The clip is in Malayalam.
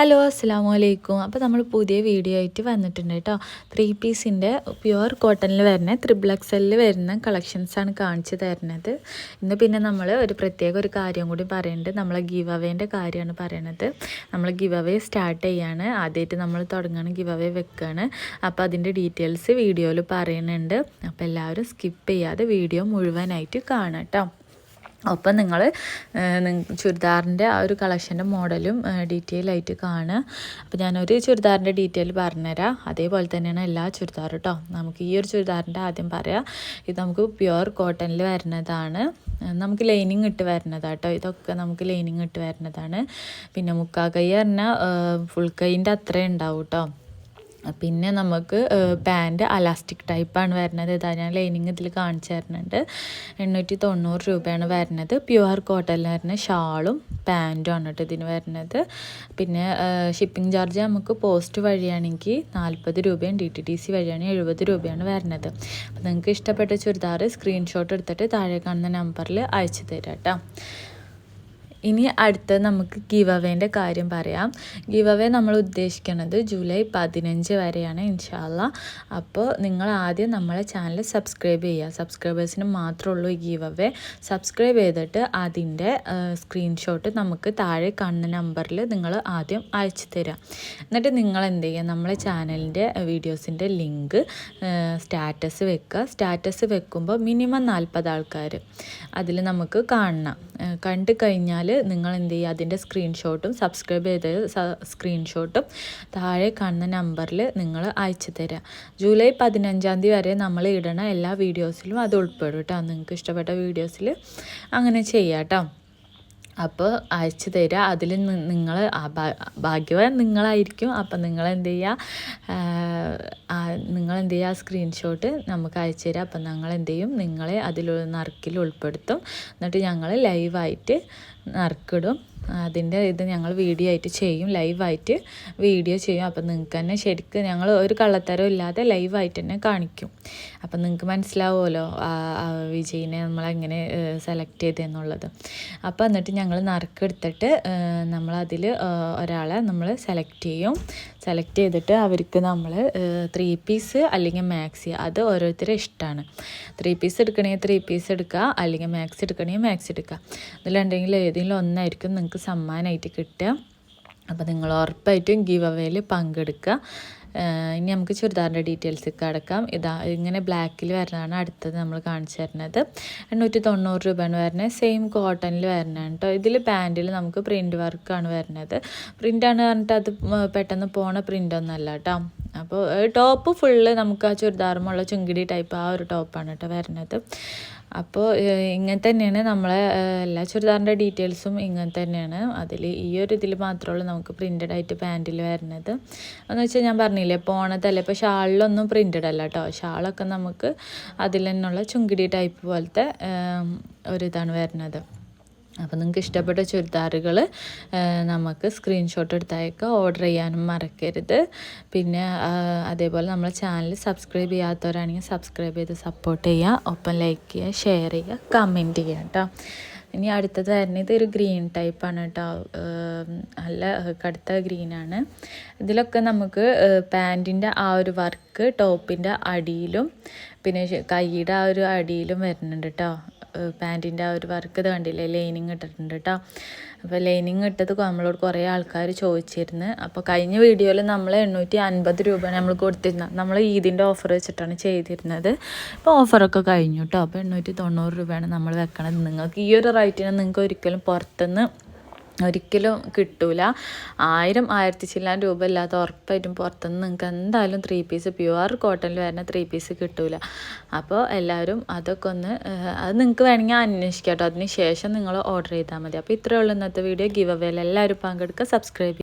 ഹലോ അസ്സാം വലൈക്കും അപ്പോൾ നമ്മൾ പുതിയ വീഡിയോ ആയിട്ട് വന്നിട്ടുണ്ട് കേട്ടോ ത്രീ പീസിന്റെ പ്യുവർ കോട്ടണിൽ വരുന്ന ത്രിബിൾ എക്സലിൽ വരുന്ന കളക്ഷൻസാണ് കാണിച്ചു തരുന്നത്. ഇന്ന് പിന്നെ നമ്മൾ ഒരു പ്രത്യേക ഒരു കാര്യം കൂടി പറയുന്നുണ്ട് നമ്മളെ ഗീവ് അവേന്റെ കാര്യമാണ് പറയണത്. നമ്മൾ ഗീവ് അവേ സ്റ്റാർട്ട് ചെയ്യാണ്. ആദ്യമായിട്ട് നമ്മൾ തുടങ്ങുകയാണ് ഗീവ് അവേ വെക്കുകയാണ് അപ്പോൾ അതിന്റെ ഡീറ്റെയിൽസ് വീഡിയോയിൽ പറയുന്നുണ്ട് അപ്പോൾ എല്ലാവരും സ്കിപ്പ് ചെയ്യാതെ വീഡിയോ മുഴുവനായിട്ട് കാണാം കേട്ടോ ഒപ്പം നിങ്ങൾ ചുരിദാറിന്റെ ആ ഒരു കളക്ഷന്റെ മോഡലും ഡീറ്റെയിൽ ആയിട്ട് കാണുക. അപ്പോൾ ഞാനൊരു ചുരിദാറിന്റെ ഡീറ്റെയിൽ പറഞ്ഞുതരാം. അതേപോലെ തന്നെയാണ് എല്ലാ ചുരിദാറും കേട്ടോ നമുക്ക് ഈ ഒരു ചുരിദാറിന്റെ ആദ്യം പറയാം. ഇത് നമുക്ക് പ്യുവർ കോട്ടണിൽ വരുന്നതാണ്. നമുക്ക് ലൈനിങ് ഇട്ട് വരുന്നതാണ് കേട്ടോ ഇതൊക്കെ നമുക്ക് ലൈനിങ് ഇട്ട് വരുന്നതാണ്. പിന്നെ മുക്കാ കൈ പറഞ്ഞാൽ ഫുൾ കൈന്റെ അത്രേ ഉണ്ടാവും കേട്ടോ പിന്നെ നമുക്ക് പാന്റ് അലാസ്റ്റിക് ടൈപ്പാണ് വരുന്നത്. ഇതാ ഞാൻ ലൈനിങ് ഇതിൽ കാണിച്ചു തരുന്നുണ്ട്. എണ്ണൂറ്റി തൊണ്ണൂറ് രൂപയാണ് വരുന്നത്. പ്യുവർ കോട്ടണിൽ വരുന്ന ഷാളും പാന്റും ആണ് കേട്ടോ ഇതിന് വരുന്നത്. പിന്നെ ഷിപ്പിംഗ് ചാർജ് നമുക്ക് പോസ്റ്റ് വഴിയാണെങ്കിൽ നാൽപ്പത് രൂപയും ഡി ടി ടി സി വഴിയാണെങ്കിൽ എഴുപത് രൂപയാണ് വരുന്നത്. അപ്പോൾ നിങ്ങൾക്ക് ഇഷ്ടപ്പെട്ട ചുരിദാർ സ്ക്രീൻഷോട്ട് എടുത്തിട്ട് താഴെ കാണുന്ന നമ്പറിൽ അയച്ചു തരാം കേട്ടോ. ഇനി അടുത്ത് നമുക്ക് ഗീവ് അവേന്റെ കാര്യം പറയാം. ഗീവ് അവേ നമ്മൾ ഉദ്ദേശിക്കുന്നത് ജൂലൈ പതിനഞ്ച് വരെയാണ് ഇൻഷാല്ല അപ്പോൾ നിങ്ങൾ ആദ്യം നമ്മളെ ചാനൽ സബ്സ്ക്രൈബ് ചെയ്യുക. സബ്സ്ക്രൈബേഴ്സിന് മാത്രമേ ഉള്ളൂ ഈ ഗീവ് അവേ സബ്സ്ക്രൈബ് ചെയ്തിട്ട് അതിന്റെ സ്ക്രീൻഷോട്ട് നമുക്ക് താഴെ കാണുന്ന നമ്പറിൽ നിങ്ങൾ ആദ്യം അയച്ചു തരാം. എന്നിട്ട് നിങ്ങൾ എന്ത് ചെയ്യുക? നമ്മളെ ചാനലിന്റെ വീഡിയോസിന്റെ ലിങ്ക് സ്റ്റാറ്റസ് വെക്കുക. സ്റ്റാറ്റസ് വെക്കുമ്പോൾ മിനിമം നാൽപ്പത് ആൾക്കാർ അതിൽ നമുക്ക് കാണണം. കണ്ടു കഴിഞ്ഞാൽ നിങ്ങൾ എന്ത് ചെയ്യുക? അതിന്റെ സ്ക്രീൻഷോട്ടും സബ്സ്ക്രൈബ് ചെയ്ത സ്ക്രീൻഷോട്ടും താഴെ കാണുന്ന നമ്പറിൽ നിങ്ങൾ അയച്ചു തരാം. ജൂലൈ പതിനഞ്ചാം തീയതി വരെ നമ്മൾ ഇടണ എല്ലാ വീഡിയോസിലും അത് ഉൾപ്പെടും കേട്ടോ നിങ്ങൾക്ക് ഇഷ്ടപ്പെട്ട വീഡിയോസിൽ അങ്ങനെ ചെയ്യാം കേട്ടോ അപ്പോൾ അയച്ചു തരിക അതിൽ നിങ്ങൾ ഭാഗ്യവാൻ നിങ്ങളായിരിക്കും. അപ്പം നിങ്ങൾ എന്ത് ചെയ്യുക നിങ്ങൾ എന്ത് ചെയ്യുക സ്ക്രീൻഷോട്ട് നമുക്ക് അയച്ചു തരിക അപ്പം ഞങ്ങൾ എന്ത് ചെയ്യും നിങ്ങളെ അതിൽ നറുക്കിൽ ഉൾപ്പെടുത്തും. എന്നിട്ട് ഞങ്ങൾ ലൈവായിട്ട് നറുക്കിടും. അതിന്റെ ഇത് ഞങ്ങൾ വീഡിയോ ആയിട്ട് ചെയ്യും ലൈവായിട്ട് വീഡിയോ ചെയ്യും. അപ്പം നിങ്ങൾക്ക് തന്നെ ശരിക്കും ഞങ്ങൾ ഒരു കള്ളത്തരം ഇല്ലാതെ ലൈവായിട്ട് തന്നെ കാണിക്കും. അപ്പം നിങ്ങൾക്ക് മനസ്സിലാവുമല്ലോ വിജയിനെ നമ്മളെങ്ങനെ സെലക്ട് ചെയ്തെന്നുള്ളത് അപ്പോൾ എന്നിട്ട് ഞങ്ങൾ നറുക്കെടുത്തിട്ട് നമ്മളതിൽ ഒരാളെ നമ്മൾ സെലക്ട് ചെയ്യും. സെലക്ട് ചെയ്തിട്ട് അവർക്ക് നമ്മൾ ത്രീ പീസ് അല്ലെങ്കിൽ മാക്സി അത് ഓരോരുത്തരും ഇഷ്ടമാണ് ത്രീ പീസ് എടുക്കണമെങ്കിൽ ത്രീ പീസ് എടുക്കുക അല്ലെങ്കിൽ മാക്സി എടുക്കണമെങ്കിൽ മാക്സി എടുക്കുക. ഇതിലുണ്ടെങ്കിൽ ഏതെങ്കിലും ഒന്നായിരിക്കും നിങ്ങൾക്ക് സമ്മാനമായിട്ട് കിട്ടുക. അപ്പോൾ നിങ്ങൾ ഉറപ്പായിട്ടും ഗീവ് അവേയിൽ പങ്കെടുക്കുക. ഇനി നമുക്ക് ചുരിദാറിന്റെ ഡീറ്റെയിൽസ് കിടക്കാം ഇതാ ഇങ്ങനെ ബ്ലാക്കിൽ വരുന്നതാണ് അടുത്തത് നമ്മൾ കാണിച്ചു തരുന്നത്. എണ്ണൂറ്റി തൊണ്ണൂറ് രൂപയാണ് വരുന്നത്. സെയിം കോട്ടണിൽ വരുന്നതാണ് കേട്ടോ. ഇതിൽ പാന്റിൽ നമുക്ക് പ്രിന്റ് വർക്കാണ് വരുന്നത്. പ്രിന്റാണ് പറഞ്ഞിട്ട് അത് പെട്ടെന്ന് പോണ പ്രിന്റ് ഒന്നല്ല കേട്ടോ. അപ്പോൾ ടോപ്പ് ഫുള്ള് നമുക്ക് ആ ചുരിദാറുമുള്ള ചുങ്കിടി ടൈപ്പ് ആ ഒരു ടോപ്പാണ് കേട്ടോ വരുന്നത്. അപ്പോൾ ഇങ്ങനെ തന്നെയാണ് നമ്മളെ എല്ലാ ചുരിദാറിന്റെ ഡീറ്റെയിൽസും ഇങ്ങനെ തന്നെയാണ്. അതിൽ ഈ ഒരു ഇതിൽ മാത്രമുള്ളൂ നമുക്ക് പ്രിന്റഡ് ആയിട്ട് പാന്റിൽ വരുന്നത്. എന്ന് വെച്ചാൽ ഞാൻ പറഞ്ഞില്ലേ പോണതല്ല ഇപ്പോൾ ഷാളിലൊന്നും പ്രിന്റഡ് അല്ല കേട്ടോ ഷാളൊക്കെ നമുക്ക് അതിൽ തന്നെയുള്ള ചുങ്കിടി ടൈപ്പ് പോലത്തെ ഇതാണ് വരുന്നത്. അപ്പോൾ നിങ്ങൾക്ക് ഇഷ്ടപ്പെട്ട ചുരിദാറുകൾ നമുക്ക് സ്ക്രീൻഷോട്ട് എടുത്തയക്കുക ഓർഡർ ചെയ്യാനും മറക്കരുത്. പിന്നെ അതേപോലെ നമ്മളെ ചാനൽ സബ്സ്ക്രൈബ് ചെയ്യാത്തവരാണെങ്കിൽ സബ്സ്ക്രൈബ് ചെയ്ത് സപ്പോർട്ട് ചെയ്യുക. ഒപ്പം ലൈക്ക് ചെയ്യുക ഷെയർ ചെയ്യുക കമന്റ് ചെയ്യുക കേട്ടോ. ഇനി അടുത്തത് തന്നെ ഇതൊരു ഗ്രീൻ ടൈപ്പാണ് കേട്ടോ. നല്ല കടുത്ത ഗ്രീനാണ് ഇതിലൊക്കെ നമുക്ക് പാന്റിന്റെ ആ ഒരു വർക്ക് ടോപ്പിന്റെ അടിയിലും പിന്നെ കൈയുടെ ആ ഒരു അടിയിലും വരുന്നുണ്ട് കേട്ടോ. പാന്റിന്റെ ആ ഒരു വർക്ക് ഇത് കണ്ടില്ലേ? ലൈനിങ് ഇട്ടിട്ടുണ്ട് കേട്ടോ അപ്പോൾ ലൈനിങ് ഇട്ടത് നമ്മളോട് കുറേ ആൾക്കാർ ചോദിച്ചിരുന്നു. അപ്പോൾ കഴിഞ്ഞ വീഡിയോയിൽ നമ്മൾ എണ്ണൂറ്റി അൻപത് രൂപ നമ്മൾ കൊടുത്തിരുന്നത് നമ്മൾ ഈദിന്റെ ഓഫർ വെച്ചിട്ടാണ് ചെയ്തിരുന്നത്. ഇപ്പോൾ ഓഫറൊക്കെ കഴിഞ്ഞു കേട്ടോ അപ്പോൾ എണ്ണൂറ്റി തൊണ്ണൂറ് രൂപയാണ് നമ്മൾ വെക്കണത്. നിങ്ങൾക്ക് ഈ ഒരു റേറ്റിന് നിങ്ങൾക്ക് ഒരിക്കലും പുറത്തുനിന്ന് ഒരിക്കലും കിട്ടൂല. ആയിരം ആയിരത്തി ചില്ലാൻ രൂപ ഇല്ലാത്ത ഉറപ്പായിട്ടും പുറത്തുനിന്ന് നിങ്ങൾക്ക് എന്തായാലും ത്രീ പീസ് പ്യുവർ കോട്ടണിൽ വരുന്ന ത്രീ പീസ് കിട്ടൂല. അപ്പോൾ എല്ലാവരും അതൊക്കെ ഒന്ന് അത് നിങ്ങൾക്ക് വേണമെങ്കിൽ അന്വേഷിക്കാം കേട്ടോ. അതിന് ശേഷം നിങ്ങൾ ഓർഡർ ചെയ്താൽ മതി. അപ്പോൾ ഇത്രയേ ഉള്ളൂ ഇന്നത്തെ വീഡിയോ ഗിവ് അവേയിൽ എല്ലാവരും പങ്കെടുക്കുക. സബ്സ്ക്രൈബ്